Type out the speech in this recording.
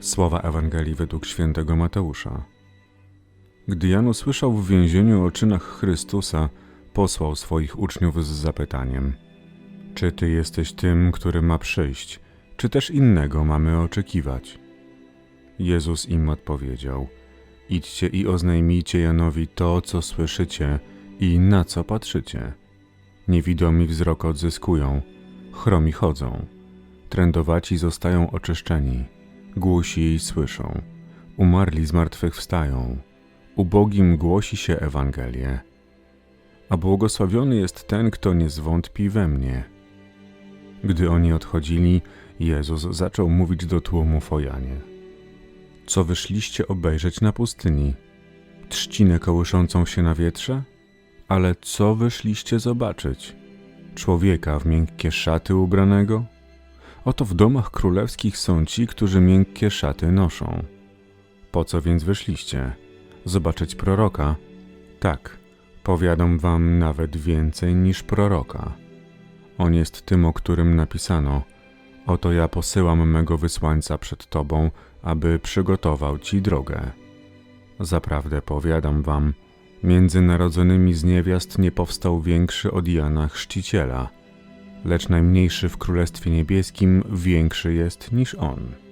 Słowa Ewangelii według świętego Mateusza. Gdy Jan usłyszał w więzieniu o czynach Chrystusa, posłał swoich uczniów z zapytaniem: Czy ty jesteś tym, który ma przyjść, czy też innego mamy oczekiwać? Jezus im odpowiedział: Idźcie i oznajmijcie Janowi to, co słyszycie i na co patrzycie. Niewidomi wzrok odzyskują, chromi chodzą, trędowaci zostają oczyszczeni, głusi słyszą, umarli z martwych wstają, ubogim głosi się Ewangelię. A błogosławiony jest ten, kto nie zwątpi we mnie. Gdy oni odchodzili, Jezus zaczął mówić do tłumów o Janie. Co wyszliście obejrzeć na pustyni? Trzcinę kołyszącą się na wietrze? Ale co wyszliście zobaczyć? Człowieka w miękkie szaty ubranego? Oto w domach królewskich są ci, którzy miękkie szaty noszą. Po co więc wyszliście? Zobaczyć proroka? Tak, powiadam wam nawet więcej niż proroka. On jest tym, o którym napisano: Oto ja posyłam mego wysłańca przed tobą, aby przygotował ci drogę. Zaprawdę powiadam wam, między narodzonymi z niewiast nie powstał większy od Jana Chrzciciela, lecz najmniejszy w Królestwie Niebieskim większy jest niż on.